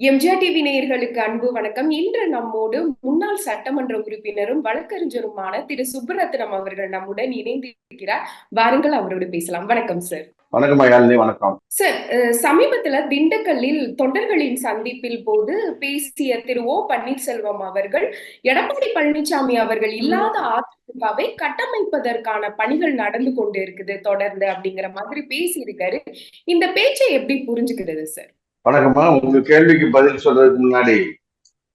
MGR TV நேயர்களுக்கு அன்பு வணக்கம். இன்று நம்மோடு முன்னாள் சட்டமன்ற உறுப்பினரும் வழக்கறிஞருமான திரு சுப்பரத்னம் அவர்கள் நம்முடன் இணைந்து இருக்கிறார் வாருங்கள் அவரோடு பேசலாம். வணக்கம் சார் வணக்கம் வணக்கம். சார் சமீபத்துல திண்டுக்கல்லில் தொண்டர்களின் சந்திப்பில் போது பேசிய திரு ஓ பன்னீர்செல்வம் அவர்கள் எடப்பாடி பழனிசாமி அவர்கள் இல்லாத அதிமுகவை கட்டமைப்பதற்கான பணிகள் நடந்து கொண்டு இருக்குது தொடர்ந்து அப்படிங்கிற மாதிரி பேசியிருக்காரு. இந்த பேச்சை எப்படி புரிஞ்சுக்கிறது சார் வணக்கம்மா. உங்க கேள்விக்கு பதில் சொல்றதுக்கு முன்னாடி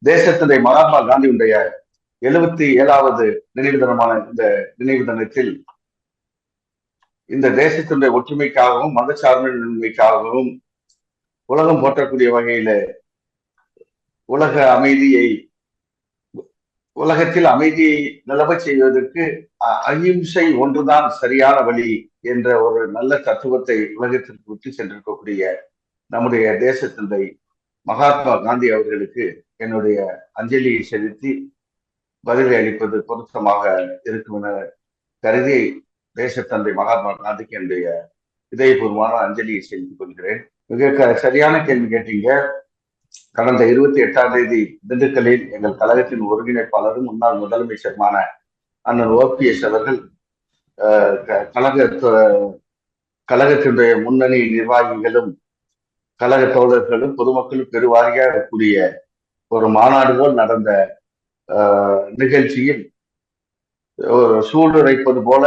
தேசத்தினுடைய மகாத்மா காந்தியுடைய எழுபத்தி ஏழாவது நினைவு தினமான இந்த நினைவு தினத்தில் இந்த தேசத்தினுடைய ஒற்றுமைக்காகவும் மதச்சார்பின்மைக்காகவும் உலகம் போற்றக்கூடிய வகையில உலக அமைதியை உலகத்தில் அமைதியை நிலவச் செய்வதற்கு அ- அகிம்சை ஒன்றுதான் சரியான வழி என்ற ஒரு நல்ல தத்துவத்தை உலகத்திற்கு விட்டு சென்றிருக்கக்கூடிய நம்முடைய தேசத்தந்தை மகாத்மா காந்தி அவர்களுக்கு என்னுடைய அஞ்சலியை செலுத்தி பதிலை அளிப்பது பொருத்தமாக இருக்கும் என கருதி தேசத்தந்தை மகாத்மா காந்திக்கு என்னுடைய இதயபூர்வமான அஞ்சலியை செலுத்திக் கொள்கிறேன். மிக சரியான கேள்வி கேட்டீங்க. கடந்த இருபத்தி எட்டாம் தேதி திண்டுக்கல்லில் எங்கள் கழகத்தின் ஒருங்கிணைப்பாளரும் முன்னாள் முதலமைச்சருமான அண்ணன் ஓபிஎஸ் அவர்கள் க- கழக கழகத்தினுடைய முன்னணி நிர்வாகிகளும் கழக தோழர்களும் பொதுமக்களும் பெருவாரியாக கூடிய ஒரு மாநாடு போல் நடந்த ஆஹ், நிகழ்ச்சியில் ஒரு சூளுரைப்பது போல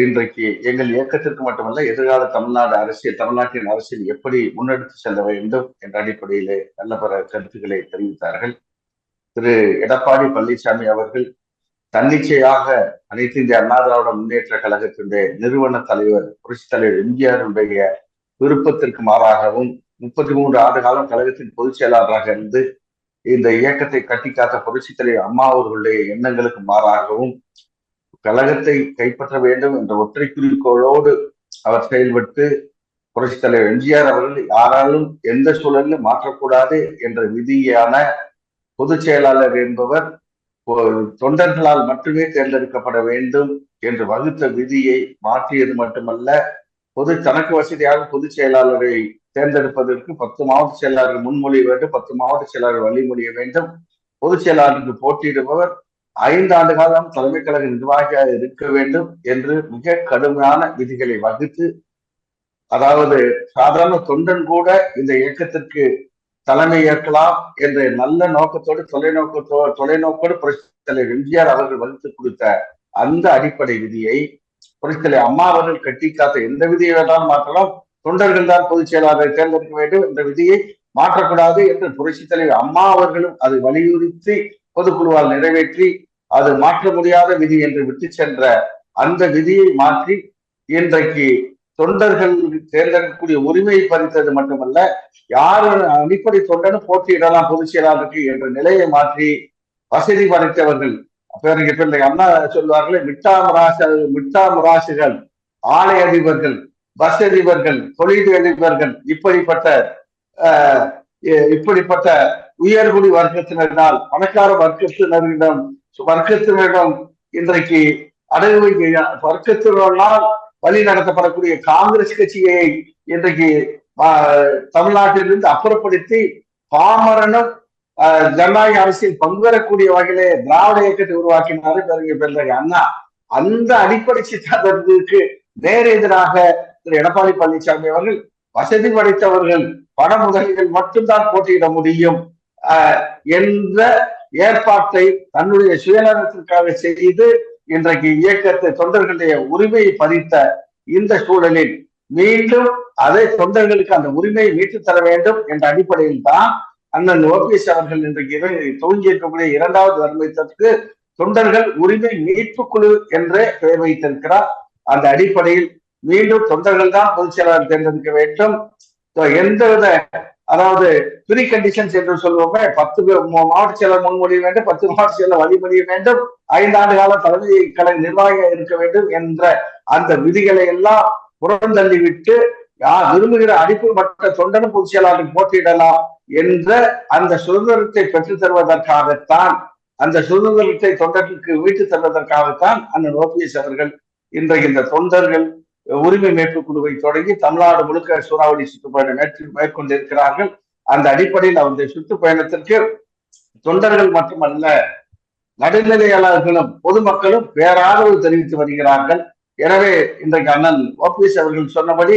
இன்றைக்கு எங்கள் இயக்கத்திற்கு மட்டுமல்ல எதிர்கால தமிழ்நாடு அரசியல் தமிழ்நாட்டின் அரசியல் எப்படி முன்னெடுத்து செல்ல வேண்டும் என்ற அடிப்படையிலே நல்ல பல கருத்துக்களை தெரிவித்தார்கள். திரு. எடப்பாடி பழனிசாமி அவர்கள் தன்னிச்சையாக அனைத்து இந்திய அண்ணா திராவிட முன்னேற்ற கழகத்தினுடைய நிறுவன தலைவர் புரட்சி தலைவர் எம்ஜிஆருடைய விருப்பத்திற்கு மாறாகவும் முப்பத்தி மூன்று ஆண்டு காலம் கழகத்தின் பொதுச் செயலாளராக இருந்து இந்த இயக்கத்தை கட்டி காத்த புரட்சித் தலைவர் அம்மா அவர்களுடைய எண்ணங்களுக்கு மாறாகவும் கழகத்தை கைப்பற்ற வேண்டும் என்ற ஒற்றை குறிக்கோளோடு அவர் செயல்பட்டு புரட்சித் தலைவர் எம்ஜிஆர் அவர்கள் யாராலும் எந்த சூழலிலும் மாற்றக்கூடாது என்ற விதியான பொதுச் செயலாளர் என்பவர் தொண்டர்களால் மட்டுமே தேர்ந்தெடுக்கப்பட வேண்டும் என்று வகுத்த விதியை மாற்றியது மட்டுமல்ல பொது தனக்கு வசதியாக பொதுச் செயலாளரை தேர்ந்தெடுப்பதற்கு பத்து மாவட்ட செயலாளர்கள் முன்மொழிய வேண்டும் பத்து மாவட்ட செயலாளர் வழிமொழிய வேண்டும். பொதுச் செயலாளருக்கு போட்டியிடுபவர் ஐந்து ஆண்டு காலம் தலைமை கழக நிர்வாகியாக இருக்க வேண்டும் என்று மிக கடுமையான விதிகளை வகுத்து அதாவது சாதாரண தொண்டன் கூட இந்த இயக்கத்திற்கு தலைமை ஏற்கலாம் என்ற நல்ல நோக்கத்தோடு தொலைநோக்கத்தோ தொலைநோக்கோடு புரட்சி தலைவர் எம்ஜிஆர் அவர்கள் வகுத்து கொடுத்த அந்த அடிப்படை விதியை புரட்சி தலைவர் அம்மா அவர்கள் கட்டி காத்த எந்த விதியை வேணாலும் மாற்றலாம். தொண்டர்கள் தான் பொதுச் செயலாளரை தேர்ந்தெடுக்க வேண்டும் என்ற விதியை மாற்றக்கூடாது என்று புரட்சித் தலைவர் அம்மா அவர்களும் அதை வலியுறுத்தி பொதுக்குழுவால் நிறைவேற்றி அது மாற்ற முடியாத விதி என்று விட்டு சென்ற அந்த விதியை மாற்றி இன்றைக்கு தொண்டர்கள் தேர்ந்தெடுக்கக்கூடிய உரிமையை பறித்தது மட்டுமல்ல யார் அடிப்படை தொண்டனும் போட்டியிடலாம் பொதுச் செயலாளருக்கு என்ற நிலையை மாற்றி வசதி படைத்தவர்கள். பேருக்கு பிள்ளை அண்ணா சொல்வார்களே மிட்டா மிராச மிட்டா முராசுகள் ஆலை அதிபர்கள். பஸ் அதிபர்கள் தொழில் அதிபர்கள் இப்படிப்பட்ட ஆஹ், இ- இப்படிப்பட்ட உயர்குடி வர்க்கத்தினரினால் பணக்கார வர்க்கத்தினரிடம் வர்க்கத்தினரிடம் இன்றைக்கு அடகு வைக்க வர்க்கத்தினரால் வழி நடத்தப்படக்கூடிய காங்கிரஸ் கட்சியை இன்றைக்கு தமிழ்நாட்டிலிருந்து அப்புறப்படுத்தி பாமரனும் ஆஹ், ஜனநாயக அரசியல் பங்குறக்கூடிய வகையிலே திராவிட இயக்கத்தை உருவாக்கினாரு பெருங்க பெருந்தகை அண்ணா. அந்த அடிப்படை சித்தாந்தத்திற்கு நேர் எதிராக திரு எடப்பாடி பழனிசாமி அவர்கள் வசதி படைத்தவர்கள் பண முதலீடுகள் மட்டும்தான் போட்டியிட முடியும் என்ற ஏற்பாட்டை தன்னுடைய சுயநலத்திற்காக செய்து இன்றைக்கு இயக்கத்தை தொண்டர்களுடைய உரிமையை பறித்த இந்த சூழலில் மீண்டும் அதை தொண்டர்களுக்கு அந்த உரிமையை மீட்டுத் தர வேண்டும் என்ற அடிப்படையில் தான் அண்ணன் ஓபிஎஸ் அவர்கள் இன்றைக்கு இறை- துவங்கி இருக்கக்கூடிய இரண்டாவது தர்மத்திற்கு தொண்டர்கள் உரிமை மீட்பு குழு என்றே பெயர் வைத்திருக்கிறார். அந்த அடிப்படையில் மீண்டும் தொண்டர்கள் தான் பொதுச் செயலாளர் தேர்ந்தெடுக்க வேண்டும். எந்த எந்தவித அதாவது ப்ரீ கண்டிஷன்ஸ் என்று சொல்வோமே பத்து பேர் மாவட்ட செயலர் முன்மொழிய வேண்டும் பத்து மாவட்ட செயலர் வழிமொழிய வேண்டும் ஐந்தாண்டு கால தலைமை கலை நிர்வாகியாக இருக்க வேண்டும் என்ற அந்த விதிகளை எல்லாம் புறந்தள்ளிவிட்டு யார் விரும்புகிற அடிப்பு மற்ற தொண்டனும் பொதுச் செயலாளருக்கு போட்டியிடலாம் என்ற அந்த சுதந்திரத்தை பெற்றுத் தருவதற்காகத்தான் அந்த சுதந்திரத்தை தொண்டர்களுக்கு வீட்டு தருவதற்காகத்தான் அண்ணன் ஓபிஎஸ் அவர்கள் இன்றைக்கு இந்த தொண்டர்கள் உரிமை மீட்பு குழுவை தொடங்கி தமிழ்நாடு முழுக்க சூறாவளி சுற்றுப்பயணம் மேற்று மேற்கொண்டிருக்கிறார்கள். அந்த அடிப்படையில் அவருடைய சுற்றுப்பயணத்திற்கு தொண்டர்கள் மட்டுமல்ல நடுநிலையாளர்களும் பொதுமக்களும் பேராதரவு தெரிவித்து வருகிறார்கள். எனவே இன்றைக்கு அண்ணன் ஓபிஎஸ் அவர்கள் சொன்னபடி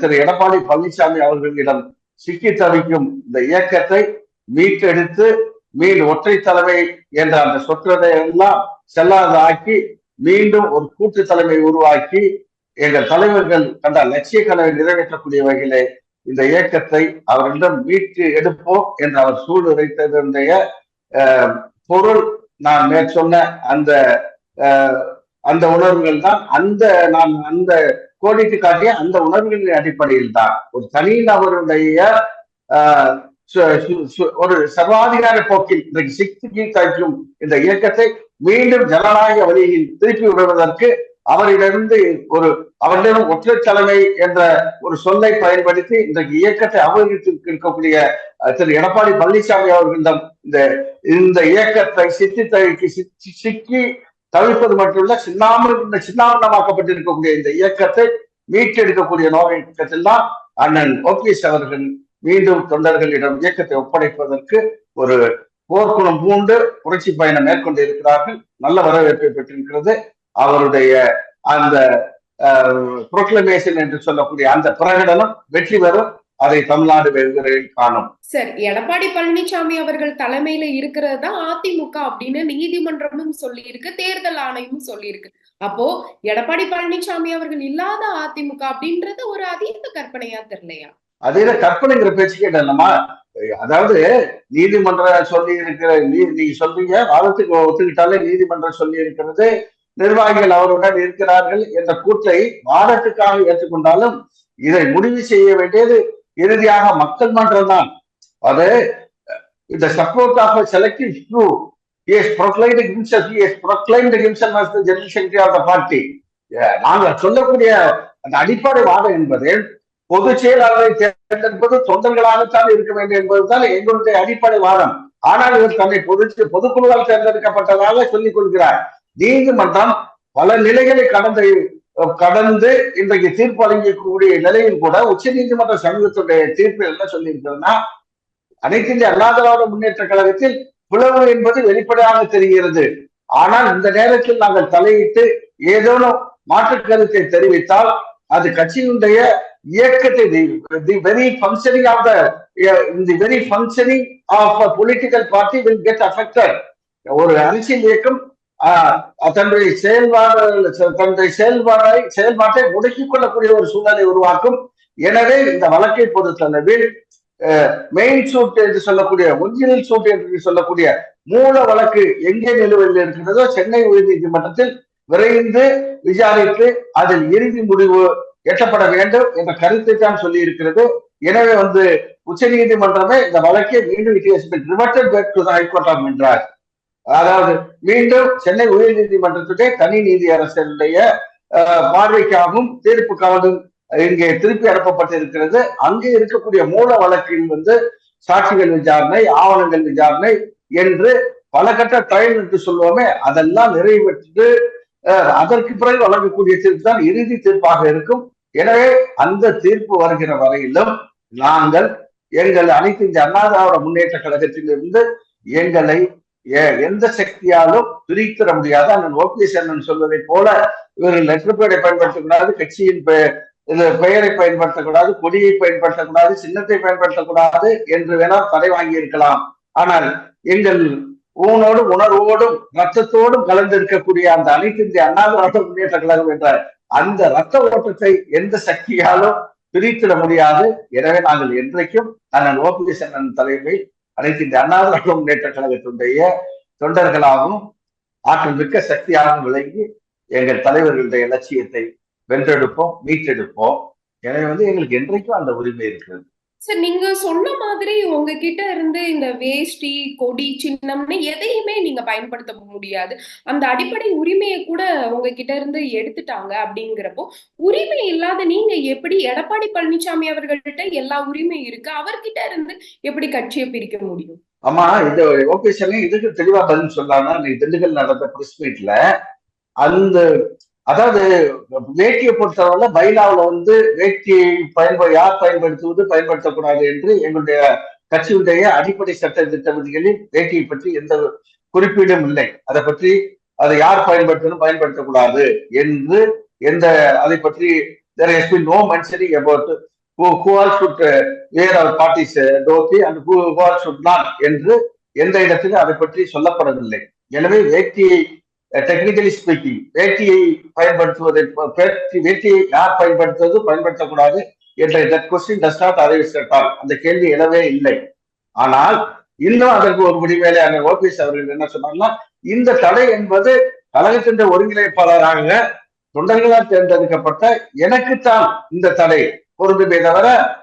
திரு எடப்பாடி பழனிசாமி அவர்களிடம் சிக்கி தவிக்கும் இந்த இயக்கத்தை மீட்டெடுத்து மீன் ஒற்றை தலைமை என்ற அந்த சொற்றதை எல்லாம் செல்லாத ஆக்கி மீண்டும் ஒரு கூட்டு தலைமை உருவாக்கி எங்கள் தலைவர்கள் கண்ட லட்சிய கனவை நிறைவேற்றக்கூடிய வகையிலே இந்த இயக்கத்தை அவர்களிடம் மீட்டு எடுப்போம் என்று அவர் சூழ்நிலைத்ததனுடைய பொருள் நான் மேற் சொன்ன அந்த அந்த உணர்வுகள் தான் அந்த நான் அந்த கோடிட்டு காட்டிய அந்த உணர்வுகளின் அடிப்படையில் தான். ஒரு தனி நபருடைய ஒரு சர்வாதிகார போக்கில் இன்றைக்கு சிக்கி தைக்கும் இந்த இயக்கத்தை மீண்டும் ஜனநாயக வழியில் திருப்பி விடுவதற்கு அவரிடமிருந்து ஒரு அவர்களிடம் ஒற்றை தலைமை என்ற ஒரு சொல்லை பயன்படுத்தி இன்றைக்கு இயக்கத்தை அபகரித்து இருக்கக்கூடிய திரு எடப்பாடி பழனிசாமி அவர்களிடம் இந்த இந்த இயக்கத்தை சித்தி தவிக்கு சிக்கி தவிர்ப்பது மட்டுமல்ல சின்னாம சின்னாமணமாக்கப்பட்டிருக்கக்கூடிய இந்த இயக்கத்தை மீட்டெடுக்கக்கூடிய நோக்கத்தில் தான் அண்ணன் ஓபிஎஸ் அவர்கள் மீண்டும் தொண்டர்களிடம் இயக்கத்தை ஒப்படைப்பதற்கு ஒரு போர்க்குணம் பூண்டு புரட்சி பயணம் மேற்கொண்டு இருக்கிறார்கள் நல்ல வரவேற்பை பெற்றிருக்கிறது. அவருடைய அந்த புரோக்ளமேஷன் என்று சொல்லக்கூடிய அந்த பிரகடனம் வெற்றி பெறும். அதை தமிழ்நாடு வெகுவரையில் காணும். சார் எடப்பாடி பழனிசாமி அவர்கள் தலைமையில இருக்கிறது தான் அதிமுக அப்படின்னு நீதிமன்றமும் சொல்லி இருக்கு தேர்தல் ஆணையமும் சொல்லி இருக்கு அப்போ எடப்பாடி பழனிசாமி அவர்கள் இல்லாத அதிமுக அப்படின்றது ஒரு அதீத கற்பனையா தெரியலையா? அதே கற்பனைங்கிற பேச்சு கேட்டலமா அதாவது நீதிமன்றம் சொல்லி இருக்கிற நீ நீங்க சொல்றீங்க வாதத்துக்கு ஒத்துக்கிட்டாலே நீதிமன்றம் சொல்லி இருக்கிறது நிர்வாகிகள் அவருடன் இருக்கிறார்கள் என்ற கூற்றை வாதத்துக்காக ஏற்றுக்கொண்டாலும் இதை முடிவு செய்ய வேண்டியது இறுதியாக மக்கள் மன்றம் தான் அது இந்த support of selective true is proclaimed himself he நாங்கள் சொல்லக்கூடிய அந்த அடிப்படை வாதம் என்பது பொது செயலாளரை தேர்ந்தெடுப்பது தொண்டர்களாகத்தான் இருக்க வேண்டும் என்பதுதான் எங்களுடைய அடிப்படை வாதம். ஆனால் இவர் தன்னை பொது பொதுக்குழுவால் தேர்ந்தெடுக்கப்பட்டதாக சொல்லிக் கொள்கிறார். நீதிமன்றம் பல நிலைகளை கடந்து கடந்து இன்றைக்கு தீர்ப்பு வழங்கக்கூடிய நிலையில் கூட உச்ச நீதிமன்ற சமூகத்துடைய தீர்ப்பு என்ன சொல்லியிருக்கிறதுனா அனைத்து இந்திய அண்ணா திராவிட முன்னேற்ற கழகத்தில் பிளவு என்பது வெளிப்படையாக தெரிகிறது. ஆனால் இந்த நேரத்தில் நாங்கள் தலையிட்டு ஏதேனும் மாற்று கருத்தை தெரிவித்தால் அது கட்சியினுடைய இயக்கத்தை the very functioning of the very functioning of political party will get affected ஒரு அரசியல் இயக்கம் தன்னுடைய செயல்பாடு தன்னுடைய செயல்பாடை செயல்பாட்டை முடக்கிக் கொள்ளக்கூடிய ஒரு சூழலை உருவாக்கும். எனவே இந்த வழக்கை பொறுத்தளவில் மெயின் சூட் என்று சொல்லக்கூடிய ஒரிஜினல் சூட் என்று சொல்லக்கூடிய மூல வழக்கு எங்கே நிலுவையில் இருக்கிறதோ சென்னை உயர்நீதிமன்றத்தில் விரைந்து விசாரித்து அதில் இறுதி முடிவு எட்டப்பட வேண்டும் என்ற கருத்தை தான் சொல்லி இருக்கிறது எனவே வந்து உச்ச நீதிமன்றமே இந்த வழக்கை மீண்டும் it been reverted back to high court of Madras அதாவது மீண்டும் சென்னை உயர் நீதிமன்றத்துடைய தனி நீதி அரசனுடைய பார்வைக்காகவும் தீர்ப்புக்காகவும் இங்கே திருப்பி அனுப்பப்பட்டிருக்கிறது. அங்கே இருக்கக்கூடிய மூல வழக்கில் வந்து சாட்சிகள் விசாரணை ஆவணங்கள் விசாரணை என்று பல கட்ட ட்ரையல் என்று சொல்லுவோமே அதெல்லாம் நிறைவேற்று அதற்கு பிறகு வழங்கக்கூடிய தீர்ப்பு தான் இறுதி தீர்ப்பாக இருக்கும். எனவே அந்த தீர்ப்பு வருகிற வரையிலும் நாங்கள் எங்கள் அனைத்து இந்த அண்ணா திராவிட முன்னேற்ற கழகத்திலிருந்து எங்களை எந்த சக்தியாலும் பிரித்திட முடியாது. அண்ணன் ஓபிஎஸ் அண்ணன் சொல்வதை போல இவர்கள் லெட்டர் பேரை பயன்படுத்தக்கூடாது கட்சியின் பெயரை பயன்படுத்தக்கூடாது கொடியை பயன்படுத்தக்கூடாது சின்னத்தை பயன்படுத்தக்கூடாது என்று வேணால் தடை வாங்கி இருக்கலாம் ஆனால் எங்கள் ஊனோடும் உணர்வோடும் ரத்தத்தோடும் கலந்திருக்கக்கூடிய அந்த அனைத்து இந்திய அண்ணா திராவிட முன்னேற்ற கழகம் என்ற அந்த ரத்த ஓட்டத்தை எந்த சக்தியாலும் பிரித்திட முடியாது. எனவே நாங்கள் என்றைக்கும் அண்ணன் ஓபிஎஸ் அண்ணன் தலைமை அனைத்து இந்த அண்ணா திராவிட முன்னேற்ற கழகத்தினுடைய தொண்டர்களாகவும் ஆற்றல் மிக்க சக்தியாகவும் விளங்கி எங்கள் தலைவர்களுடைய லட்சியத்தை வென்றெடுப்போம் மீட்டெடுப்போம். எனவே வந்து எங்களுக்கு என்றைக்கும் அந்த உரிமை இருக்கிறது. சார் நீங்க சொன்ன மாதிரி உங்ககிட்ட இருந்து இந்த வேஷ்டி கொடி சின்னம்னு எதையுமே நீங்க பயன்படுத்த முடியாது. அந்த அடிப்படை உரிமையை கூட உங்ககிட்ட இருந்து எடுத்துட்டாங்க அப்படிங்கிறப்போ உரிமை இல்லாத நீங்க எப்படி எடப்பாடி பழனிசாமி அவர்கள்ட்ட எல்லா உரிமையும் இருக்கு? அவர்கிட்ட இருந்து எப்படி கட்சியை பிரிக்க முடியும்? ஆமா இந்த ஓபிஎஸ் இதுக்கு தெளிவா பதில் சொல்லாம திண்டுக்கல் நடந்த பிரஸ் மீட்ல அந்த அதாவது வேட்டியை பொறுத்தவரை பைலாவில் வந்து வேட்டியை பயன்ப யார் பயன்படுத்துவது பயன்படுத்தக்கூடாது என்று எங்களுடைய கட்சியுடைய அடிப்படை சட்ட திட்ட விதிகளில் வேட்டியை பற்றி எந்த குறிப்பீடும் இல்லை. அதை பற்றி அதை யார் பயன்படுத்தணும் பயன்படுத்தக்கூடாது என்று எந்த அதை பற்றி there has been no mentioning about who, who all should uh, wear our party's uh, dhoti and who, who all should not என்று எந்த இடத்திலும் அதை பற்றி சொல்லப்படவில்லை. எனவே வேட்டியை Uh, டெக்னிக்கலி ஸ்பீக்கிங் வேட்டியை பயன்படுத்துவதை வேட்டியை யார் பயன்படுத்துவது பயன்படுத்தக்கூடாது என்ற that question does not arrive அந்த கேள்வி எழவே இல்லை. ஆனால் இன்னும் அதற்கு ஒரு முடிவேலை அந்த ஓபிஎஸ் அவர்கள் என்ன சொன்னாங்கன்னா இந்த தடை என்பது கழகத்தின் ஒருங்கிணைப்பாளராக தொண்டர்களால் தேர்ந்தெடுக்கப்பட்ட எனக்குத்தான் இந்த தடை பொருந்துமே தவிர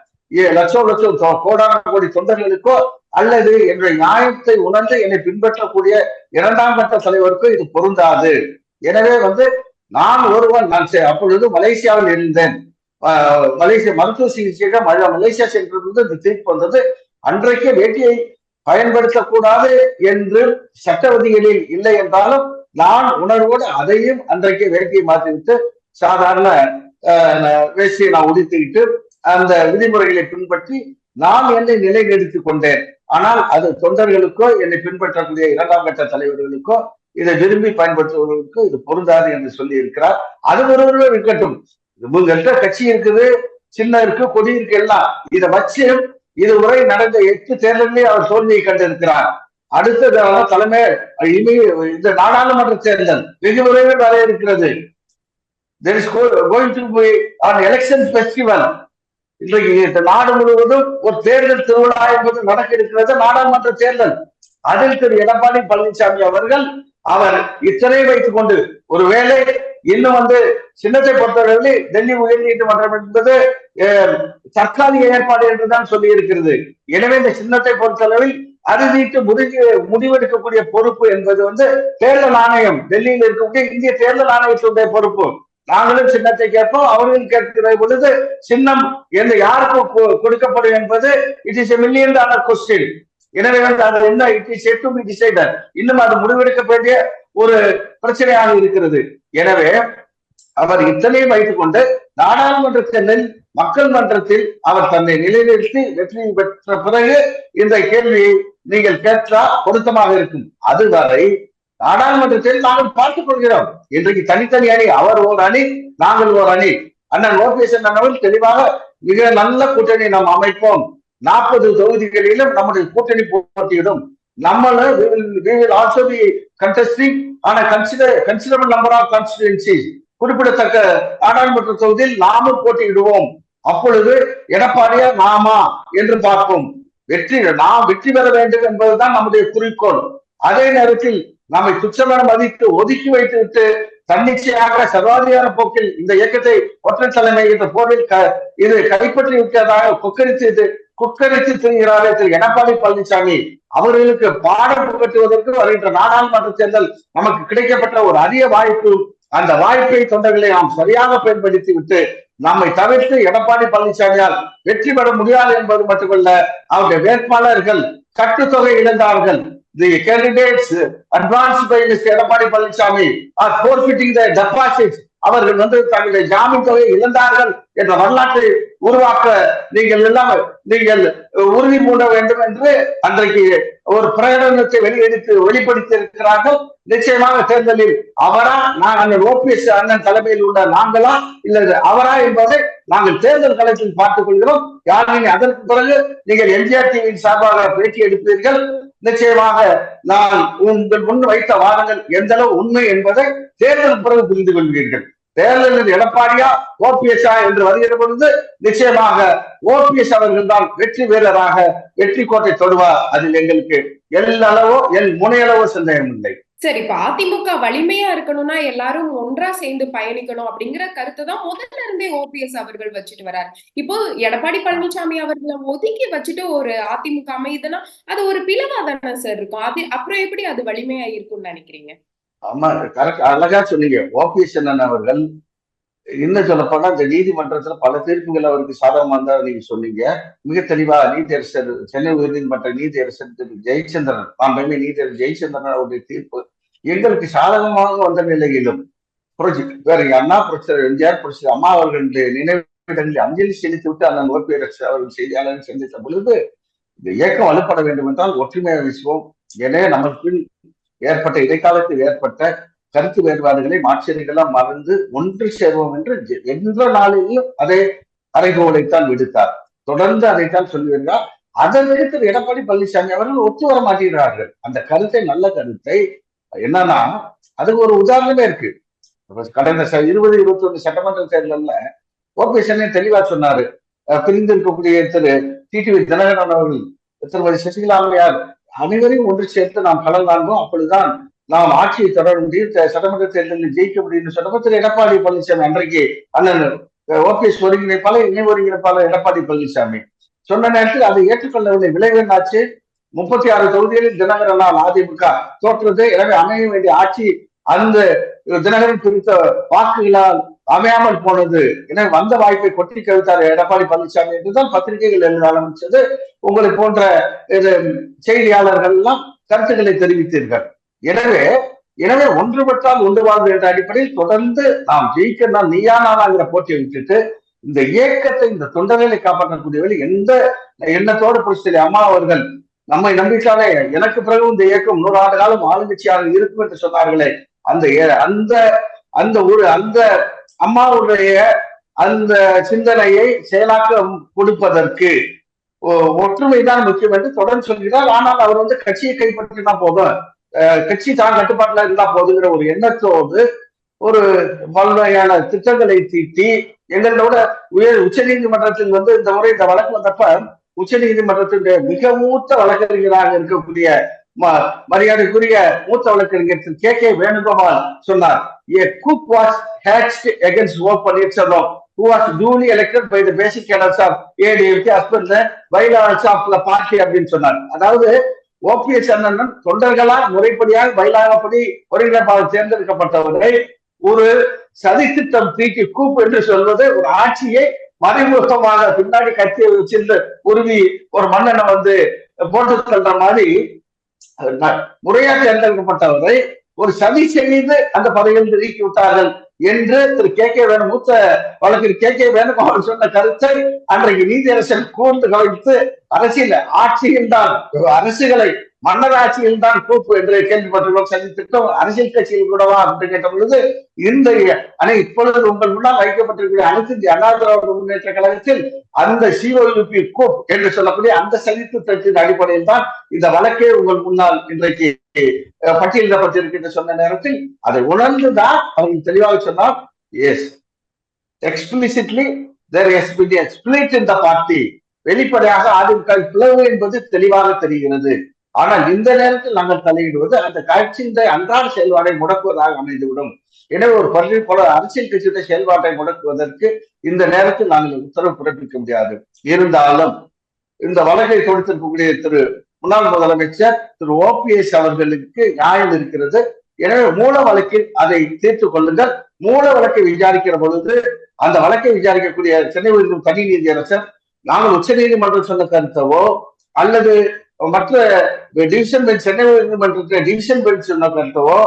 லட்சம் லட்சம் கோடான கோடி தொண்டர்களுக்கோ அல்லது என்ற நியாயத்தை உணர்ந்து என்னை பின்பற்றக்கூடிய இரண்டாம் கட்ட தலைவருக்கு இது பொருந்தாது. எனவே வந்து நான் ஒருவன் நான் அப்பொழுது மலேசியாவில் இருந்தேன். மலேசிய மருத்துவ சிகிச்சையாக மலேசியா சென்றிருந்து இந்த தீர்ப்பு வந்தது. அன்றைக்கு வேட்டியை பயன்படுத்தக்கூடாது என்று சட்ட விதிகளில் இல்லை என்றாலும் நான் உணர்வோடு அதையும் அன்றைக்கு வேட்டியை மாற்றிவிட்டு சாதாரண வேஷ்டியை நான் உதித்துக்கிட்டு அந்த விதிமுறைகளை பின்பற்றி நான் என்னை நிலைநிறுத்திக் கொண்டேன். ஆனால் அது தொண்டர்களுக்கோ என்னை பின்பற்றக்கூடிய இரண்டாம் கட்ட தலைவர்களுக்கோ இதை விரும்பி பயன்படுத்துபவர்களுக்கு இது பொருந்தாது என்று சொல்லி இருக்கிறார் அது ஒருவர்களும் இருக்கட்டும். உங்கள்கிட்ட கட்சி இருக்குது சின்ன இருக்கு கொடி இருக்கு எல்லாம். இதை வச்சு இதுவரை நடந்த எட்டு தேர்தலிலே அவர் தோல்வியை கண்டிருக்கிறார். அடுத்ததாக தலைமை இனி இந்த நாடாளுமன்ற தேர்தல் வெகு விரைவில் வர இருக்கிறது. There is going to be இன்றைக்கு நாடு முழுவதும் ஒரு தேர்தல் திருவிழா என்பது நடக்க இருக்கிறது நாடாளுமன்ற தேர்தல். அதில் திரு எடப்பாடி பழனிசாமி அவர்கள் அவர் இத்தனை வைத்துக் கொண்டு ஒருவேளை இன்னும் வந்து சின்னத்தை பொறுத்தவரையில் டெல்லி உயர் நீதிமன்றம் என்பது தற்காலிக ஏற்பாடு என்றுதான் சொல்லி இருக்கிறது எனவே இந்த சின்னத்தை பொறுத்தளவில் அறுதிட்டு முடிஞ்சு முடிவெடுக்கக்கூடிய பொறுப்பு என்பது வந்து தேர்தல் ஆணையம் டெல்லியில் இருக்கக்கூடிய இந்திய தேர்தல் ஆணையத்துடைய பொறுப்பு. நாங்களும் சின்னத்தை கேட்போம் அவர்களும் கேட்கிற பொழுது சின்னம் எந்த யாருக்கு கொடுக்கப்படும் என்பது it is a million dollar question எனவே வந்து அது என்ன? It is yet to be decider இன்னும் அது முடிவெடுக்க வேண்டிய ஒரு பிரச்சனையாக இருக்கிறது. எனவே அவர் இத்தனையும் வைத்துக் கொண்டு நாடாளுமன்ற மக்கள் மன்றத்தில் அவர் தன்னை நிலைநிறுத்தி வெற்றி பெற்ற பிறகு இந்த கேள்வியை நீங்கள் கேட்டால் பொருத்தமாக இருக்கும். அதுவரை நாடாளுமன்றத்தில் நாங்கள் பார்த்துக் கொள்கிறோம். இன்றைக்கு தனித்தனி அணி அவர் ஓர் அணி நாங்கள் ஓர் அணி. அண்ணன் ஓபிஎஸ் அண்ணன் தெளிவாக மிக நல்ல கூட்டணி நாம் அமைப்போம். நாற்பது தொகுதிகளிலும் நம்முடைய கூட்டணி போட்டியிடும். நம்மள ஆல்சோ பி கண்டஸ்டிங் ஆன consider considerable number of constituency குறிப்பிடத்தக்க நாடாளுமன்ற தொகுதியில் நாமும் போட்டியிடுவோம். அப்பொழுது எடப்பாடியா நாமா என்று பார்ப்போம். வெற்றி நாம் வெற்றி பெற வேண்டும் என்பதுதான் நம்முடைய குறிக்கோள். அதே நேரத்தில் நம்மை துச்சமென மதித்து ஒதுக்கி வைத்து விட்டு தன்னிச்சையாக சர்வாதிகார போக்கில் இந்த இயக்கத்தை ஒற்றை தலைமை என்ற போர்வில் இது கைப்பற்றி விட்டதாக கொக்கரித்து குக்கரித்து திரிகிறாரே திரு எடப்பாடி பழனிசாமி அவர்களுக்கு பாடம் புகட்டுவதற்கு வருகின்ற நாடாளுமன்ற தேர்தல் நமக்கு கிடைக்கப்பட்ட ஒரு அரிய வாய்ப்பு. அந்த வாய்ப்பை தொண்டர்களை நாம் சரியாக பயன்படுத்தி விட்டு நம்மை தவிர்த்து எடப்பாடி பழனிசாமியால் வெற்றி பெற முடியாது என்பது மட்டுமல்ல அவருடைய வேட்பாளர்கள் கட்டுத்தொகை இழந்தார்கள். The candidates advance by Mister Edappadi Palaniswami are forfeiting the deposit அவர்கள் வந்து தங்களுடைய ஜாமீன் தொகையை இழந்தார்கள் என்ற வரலாற்றை உருவாக்க நீங்கள் எல்லாம் நீங்கள் உறுதி பூண்ட வேண்டும் என்று அன்றைக்கு ஒரு பிரகடனத்தை வெளியெடுத்து வெளிப்படுத்தி இருக்கிறார்கள் நிச்சயமாக தேர்தலில் அவரா நான் அண்ணன் ஓபிஎஸ் அண்ணன் தலைமையில் உள்ள நாங்களா இல்ல அவரா என்பதை நாங்கள் தேர்தல் களத்தில் பார்த்துக் கொள்கிறோம். யாரும் அதற்கு பிறகு நீங்கள் எம்ஜிஆர் டிவியின் சார்பாக பேட்டி எடுப்பீர்கள்? நிச்சயமாக நான் உங்கள் முன் வைத்த வாதங்கள் எந்த அளவு உண்மை என்பதை தேர்தல் பிறகு புரிந்து கொள்வீர்கள். தேர்தலில் எடப்பாடியா ஓபிஎஸ்ஆ என்று வருகிற பொழுது நிச்சயமாக ஓபிஎஸ் அவர்கள் தான் வெற்றி வீரராக வெற்றி கோட்டை தொடுவார். அதில் எங்களுக்கு எல்லளவோ எல் முனையளவோ சந்தேகம் இல்லை சரி இப்ப அதிமுக வலிமையா இருக்கணும்னா எல்லாரும் ஒன்றா சேர்ந்து பயணிக்கணும் அப்படிங்கிற கருத்தை தான் முதல்ல இருந்தே ஓபிஎஸ் அவர்கள் வச்சுட்டு வர்றாரு இப்போ எடப்பாடி பழனிசாமி அவர்களை ஒதுக்கி வச்சுட்டு ஒரு அதிமுக அமையுதுன்னா அது ஒரு பிளவா தானே சார் இருக்கும். அது அப்புறம் எப்படி அது வலிமையா இருக்கும்னு நினைக்கிறீங்க? ஆமா கரெக்ட் அழகா சொன்னீங்க. ஓபிஎஸ் அண்ணன் அவர்கள் இன்னும் சொல்ல போனா இந்த நீதிமன்றத்துல பல தீர்ப்புகள் அவருக்கு சாதகமா இருந்தா நீங்க சொன்னீங்க. மிக தெளிவா நீதியரசர் சென்னை உயர்நீதிமன்ற நீதியரசர் திரு ஜெயச்சந்திரன் மாண்புமே நீதியரசர் ஜெயச்சந்திரன் அவருடைய தீர்ப்பு எங்களுக்கு சாதகமாக வந்த நிலையிலும் வேற அண்ணா புரட்சர் எம்ஜிஆர் புரட்சர் அம்மா அவர்களுடைய நினைவிடங்களில் அஞ்சலி செலுத்தி விட்டு அந்த ஓபிஎஸ் அவர்கள் செய்தியாளர்கள் சந்தித்த பொழுது இந்த இயக்கம் வலுப்பட வேண்டும் என்றால் ஒற்றுமையை வீசுவோம். எனவே நமக்கு ஏற்பட்ட இடைக்காலத்தில் ஏற்பட்ட கருத்து வேறுபாடுகளை மாற்றங்களாம் மறந்து ஒன்று சேர்வோம் என்று எந்த நாளிலும் அதே அறைகோலைத்தான் விடுத்தார். தொடர்ந்து அதைத்தான் சொல்லி வருகிறார் அதை விடுக்கிற எடப்பாடி பழனிசாமி அவர்கள் ஒத்து வர மாட்டேங்கிறார்கள். அந்த கருத்தை நல்ல கருத்தை என்னன்னா அதுக்கு ஒரு உதாரணமே இருக்கு. கடந்த இருபது இருபத்தி ஒண்ணு சட்டமன்ற தேர்தலில் ஓபிஎஸ்என்னே தெளிவா சொன்னாரு. பிரிந்து இருக்கக்கூடிய திரு டிடிவி தினகரன் அவர்கள் திருமதி சசிகலா அம்மையார் அனைவரையும் ஒன்று சேர்த்து நாம் களம் காண்போம் அப்பொழுதுதான் நாம் ஆட்சியை தொடர முடியும் சட்டமன்ற தேர்தலில் ஜெயிக்க முடியும்னு சொன்னப்போ திரு எடப்பாடி பழனிசாமி அன்றைக்கு அண்ணன் ஓபிஎஸ் ஒருங்கிணைப்பாளர் இணை ஒருங்கிணைப்பாளர் எடப்பாடி பழனிசாமி சொன்ன நேரத்தில் அதை ஏற்றுக்கொள்ளவில்லை. விளைவு என்னாச்சு முப்பத்தி ஆறு தொகுதிகளில் தினகரனால் அதிமுக தோற்றது எனவே அமைய வேண்டிய ஆட்சி அந்த தினகரன் குறித்த வாக்குகளால் அமையாமல் போனது. எனவே வந்த வாய்ப்பை கொட்டி கவித்தார் எடப்பாடி பழனிசாமி என்றுதான் பத்திரிகைகள் எழுத ஆரம்பிச்சது. உங்களை போன்ற செய்தியாளர்கள் எல்லாம் கருத்துக்களை தெரிவித்தீர்கள். எனவே எனவே ஒன்றுபட்டால் ஒன்று வாழ்வு என்ற அடிப்படையில் தொடர்ந்து நாம் ஜெயிக்கணும் நீயா நானாங்கிற போட்டியை விட்டுட்டு இந்த இயக்கத்தை இந்த தொண்டர்களை காப்பாற்றக்கூடிய வழி எந்த எண்ணத்தோடு புரட்சி அம்மா அவர்கள் நம்மை நம்பிட்டாலே எனக்கு பிறகு இந்த இயக்கம் நூறு ஆண்டு காலம் ஆளுங்கட்சியாக இருக்கும் என்று சொன்னார்களே. அந்த அந்த அந்த ஒரு அந்த அம்மாவுடைய அந்த சிந்தனையை செயலாக்கம் கொடுப்பதற்கு ஒற்றுமைதான் முக்கியம் என்று தொடர்ந்து சொல்கிறார். ஆனால் அவர் வந்து கட்சியை கைப்பற்றினா போதும். கட்சி தான் கட்டுப்பாட்டுல இருந்தா போதுங்கிற ஒரு எண்ணத்தோடு ஒரு பல்வகையான திட்டங்களை தீட்டி எங்களோட உயர் உச்ச நீதிமன்றத்தில் வந்து இந்த முறை இந்த வழக்கு வந்தப்ப உச்ச நீதிமன்றத்தினுடைய மிக மூத்த வழக்கறிஞராக இருக்கக்கூடிய மரியாதைக்குரிய மூத்த வழக்கறிஞர் கே கே வேணுகோபால் சொன்னார் a coup was hatched against O Panneerselvam who was duly elected by the basic cadres of ADMK as per the bylaws of the party அப்படின்னு சொன்னார். அதாவது ஓபிஎஸ் அண்ணன் தொண்டர்களால் முறைப்படியாக பயிலாகப்படி ஒருங்கிணைப்பாளர் தேர்ந்தெடுக்கப்பட்டவர்களை ஒரு சதித்திட்டம் தீக்கி கூப் என்று சொல்வது ஒரு ஆட்சியை மறைமுகமாக பின்னாடி கத்தியை வச்சிருந்து உருவி ஒரு மன்னனை வந்து போட்டு தள்ளுற மாதிரி முறையாக தேர்ந்தெடுக்கப்பட்டவரை ஒரு சதி செய்து அந்த பதவியில் நீக்கி விட்டார்கள் என்று திரு கே கே வேணு மூத்த வழக்கில் கே கே வேணுகோபால் சொன்ன கருத்தை அன்றைக்கு நீதியரசன் கூர்ந்து கவனித்து அரசியல் ஆட்சியில் தான் அரசுகளை மன்னராட்சியில் தான் கூப்பு என்று கேள்விப்பட்டிருக்கோம் சந்தித்திருக்கோம் அரசியல் கட்சியில் கூடவா என்று கேட்ட பொழுது இந்த ஆனா இப்பொழுது உங்கள் முன்னால் வைக்கப்பட்டிருக்கிற அனைத்து இந்திய அண்ணா திராவிட முன்னேற்ற கழகத்தில் அந்த சிஓயுபி கூப் என்று சொல்லக்கூடிய அந்த சதித்திட்டத்தின் அடிப்படையில் தான் இந்த வழக்கே உங்கள் முன்னால் இன்றைக்கு பட்டியலிடப்பட்டிருக்கின்ற சொன்ன நேரத்தில். அதை உணர்ந்துதான் அவர்கள் தெளிவாக சொன்னால் yes explicitly there is be split in the party வெளிப்படையாக அதிமுக பிளவு என்பது தெளிவாக தெரிகிறது. ஆனால் இந்த நேரத்தில் நாங்கள் தலையிடுவது அந்த கட்சியின் அன்றாட செயல்பாடை முடக்குவதாக அமைந்துவிடும். எனவே ஒரு பள்ளி போல அரசியல் கட்சியுடைய செயல்பாட்டை முடக்குவதற்கு இந்த நேரத்தில் நாங்கள் உத்தரவு பிறப்பிக்க முடியாது. இருந்தாலும் இந்த வழக்கை தொடுத்திருக்கக்கூடிய திரு முன்னாள் முதலமைச்சர் திரு ஓபிஎஸ் அவர்களுக்கு நியாயம் இருக்கிறது. எனவே மூல வழக்கில் அதை தீர்த்து கொள்ளுங்கள். மூல வழக்கை விசாரிக்கிற பொழுது அந்த வழக்கை விசாரிக்கக்கூடிய சென்னை உயர்நீதிமன்ற தனி நீதியரசர் நாங்கள் உச்ச நீதிமன்றம் சொன்ன கருத்தவோ அல்லது மற்ற டிவிஷன் பெஞ்ச் சென்னை உயர்நீதிமன்றத்தில் டிவிஷன் பெஞ்ச் சொன்ன கருத்தவோ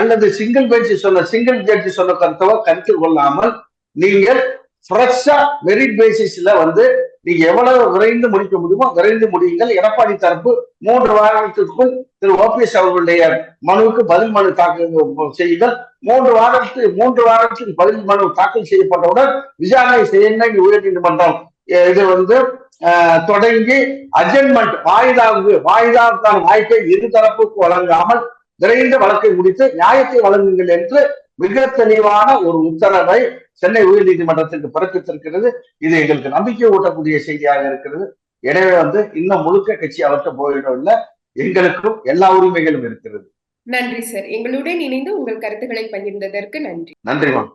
அல்லது சிங்கிள் பெஞ்ச் சொன்ன சிங்கிள் ஜட்ஜி சொன்ன கருத்தவோ கருத்தில் கொள்ளாமல் நீங்கள் ஃப்ரெஷ்ஷா மெரிட் பேசிஸ்ல வந்து நீங்க எவ்வளவு விரைந்து முடிக்க முடியுமோ விரைந்து முடியுங்கள். எடப்பாடி தரப்பு மூன்று வாரத்திற்குள் திரு ஓபிஎஸ் அவர்களுடைய மனுவுக்கு பதில் மனு தாக்கல் செய்யுங்கள். மூன்று வாரத்து மூன்று வாரத்தில் பதில் மனு தாக்கல் செய்யப்பட்டவுடன் விசாரணை செய்ய உயர் நீதிமன்றம் இது வந்து தொடங்கி அட்ஜன்மெண்ட் வாய்தாவுக்கு வாய்தாவுக்கான வாய்ப்பை இரு தரப்புக்கு வழங்காமல் விரைந்த வழக்கை முடித்து நியாயத்தை வழங்குங்கள் என்று மிக தெளிவான ஒரு உத்தரவை சென்னை உயர் நீதிமன்றத்திற்கு பிறப்பித்திருக்கிறது. இது எங்களுக்கு நம்பிக்கை ஊட்டக்கூடிய செய்தியாக இருக்கிறது. எனவே வந்து இன்னும் முழுக்க கட்சி அவர்கிட்ட போயிடவில்லை எங்களுக்கும் எல்லா உரிமைகளும் இருக்கிறது. நன்றி சார். எங்களுடன் இணைந்து உங்கள் கருத்துக்களை பகிர்ந்ததற்கு நன்றி. நன்றி மேம்.